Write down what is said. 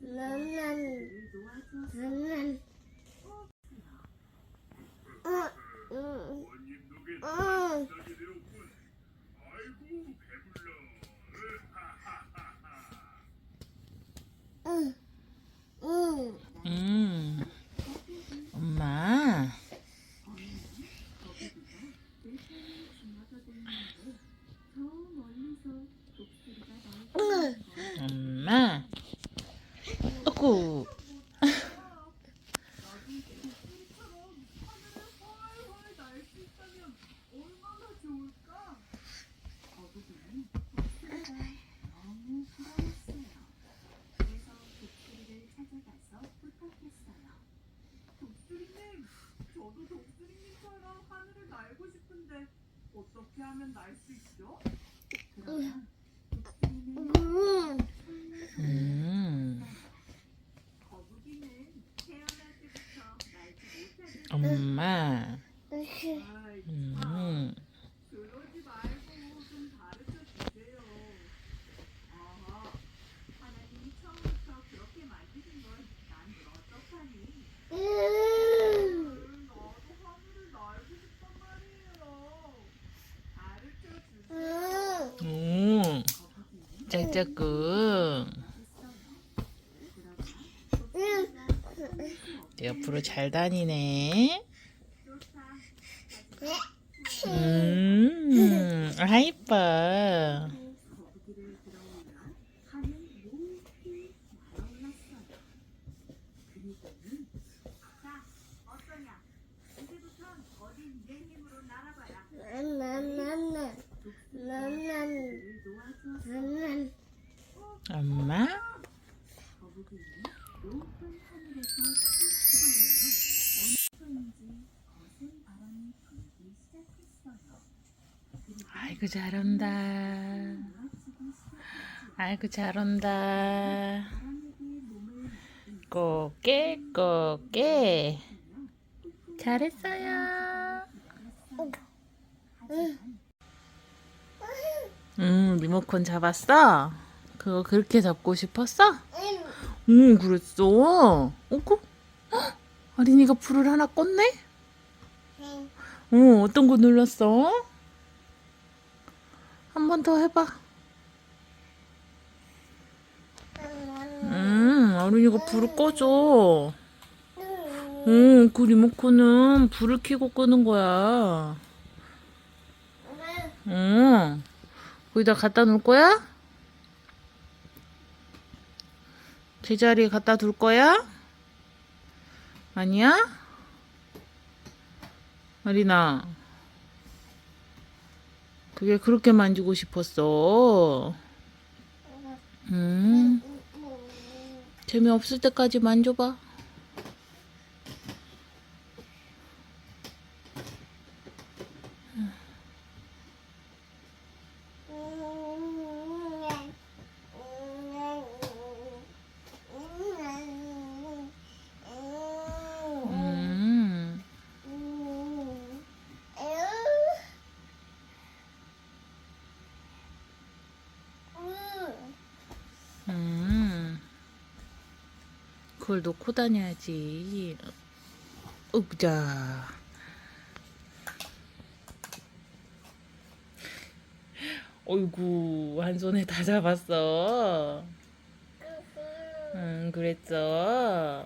나는 나는 응, 응, 응. 응, 응. 음. 엄마. 응. 엄마. 어구. 독수리님, 저도 독수리님처럼 하늘을 날고 싶은데 어떻게 하면 날 수 있죠? 음. 거북이는 태어날 때부터 날지 못하는 엄마. 아이, 음. 그러지 말고 좀 가르쳐 주세요. 아하, 하나님이 처음부터 그렇게 만드신 걸 난 어떡하니? 응. 나도 하늘을 날고 싶단 말이에요. 가르쳐 주세요. 응. 오. 짝짝꿍. 옆으로 잘 다니네. 음. 아, 이뻐. 어떠냐? 이제부턴 어린 내 힘으로 날아봐라. 나는 나는 를 놓아주었어. 나는 엄마. 아이고 잘한다. 몰아치기 시작했지요. 아이고 잘한다. 몸을 맡긴 꽃게 꽃게. 잘했어요. 응 리모컨 잡았어? 그거 그렇게 잡고 싶었어? 응 그랬어. 어구? 헉, 아린이가 불을 하나 껐네? 어 어떤 거 눌렀어? 한 번 더 해봐. 응 아린이가 불을 꺼줘. 응, 그 리모컨은 불을 켜고 끄는 거야. 응. 거기다 갖다 놓을 거야? 제자리에 갖다 둘 거야? 아니야? 아리나. 그게 그렇게 만지고 싶었어. 응. 재미없을 때까지 만져봐. 그걸 놓고 다녀야지. 으자. 어이구, 한 손에 다 잡았어. 응, 그랬어.